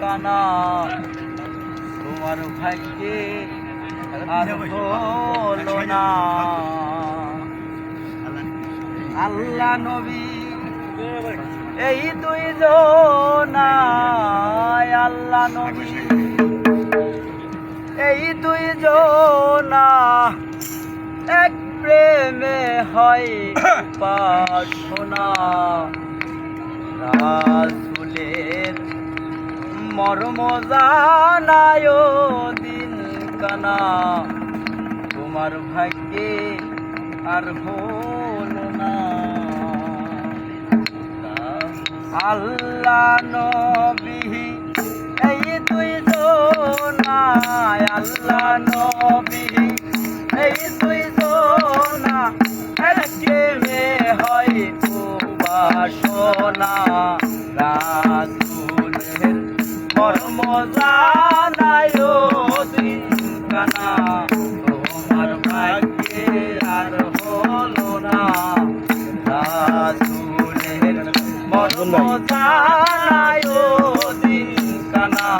কানা। তোমার ভাগ্যে আর হলো না। আল্লাহ নবী, এই দুই জনায় আল্লাহ নবী। এই দুই জনা এক প্রেমে হয় পাশনা রাসুলের মর্ম জানায় দিন কানা তোমার ভাগ্যে আর হলো না। আল্লাহ নবী, এই তুই জোনায় আল্লাহ নবী, এই তুই জোনা একে মে হয় উপাসনা রাসুলের মর্ম জানায় দিন কানা তোমার ভাগ্যে আর হলো না রাসুলের মর্ম জানায় দিন কানা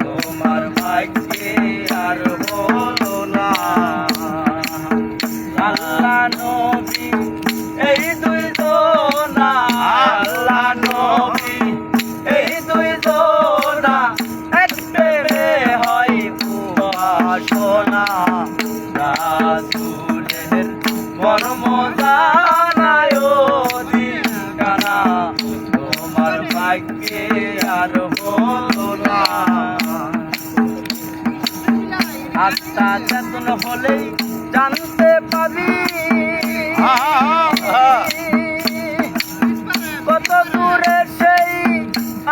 তোমার ভাগ্যে আর হলো এই দুই রাসুলের মর্ম জানায় দিন কানা তোমার ভাগ্যে আর হলো না আত্মা চেতন হলেই জানতে পাবি কত দূরে সেই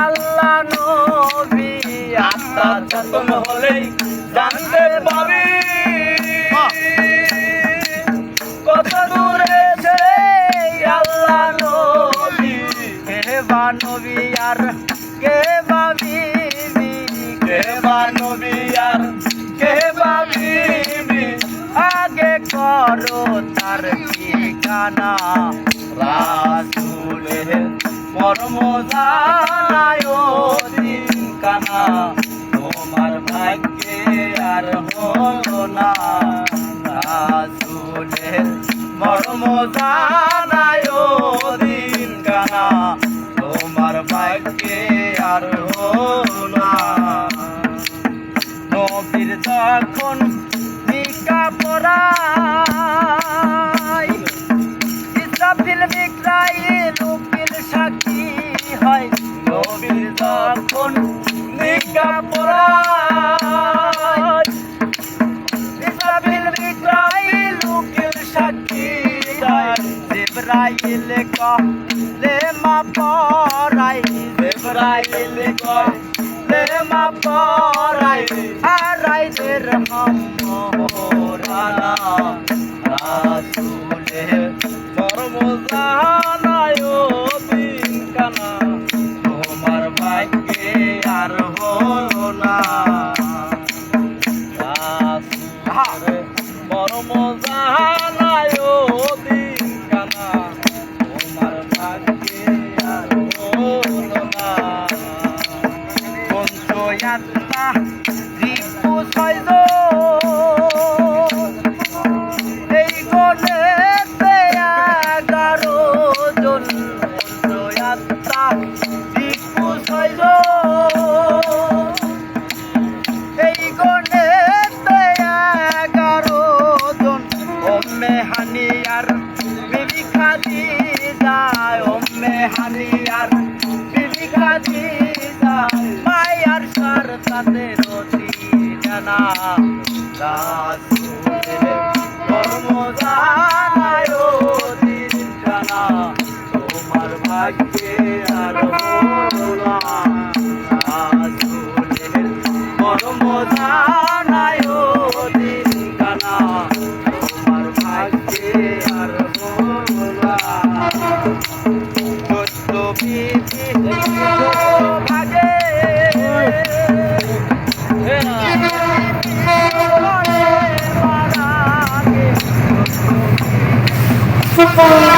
আল্লাহ নবী আত্মা হলেই নবী আর কে বা বিবি কে বা আর কে বা বিবি আগে করো তার ঠিকানা। রাসুলের পরম জানায় দিন তোমার ভাগ্যে আর হলো না। রাসুলের মর্ম যখন নিকা পড়াই ইসরাফিল, মিকরাইল, উকিল, সাক্ষী হয়। নবীর যখন নিকা পড়াই ইসরাফিল, মিকরাইল, উকিল, সাক্ষী হয়। জিবরাইল কলে মা পড়াই জিবরাইল কলে মা পড়াই আরাইদের হাম মোরানা রাসুলের মর্ম জানায় দিন কানা তোমার ভাগ্যে আর হলো না। রাসুলের মর্ম জানায় পঞ্চয়াত্রা রিপু ছয়জন এই গণেতে এগারো জন পঞ্চয়াত্রা রিপু ছয়জন এই গণেতে এগারো জন ওমে হানিয়ার বিবি খাদি যায় ওমে হানিয়ার বিবি খাদি সার তাদের জানা? রাসুলের ভাগ্যে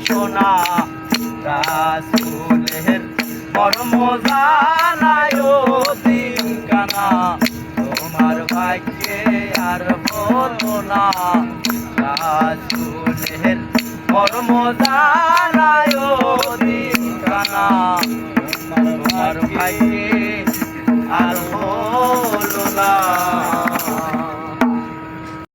উপাসনা রাসূলের মর্ম জানায় দিন কানা তোমার ভাগ্যে আর হলো না। রাসূলের মর্ম জানায় দিন কানা তোমার ভাগ্যে আর হলো না।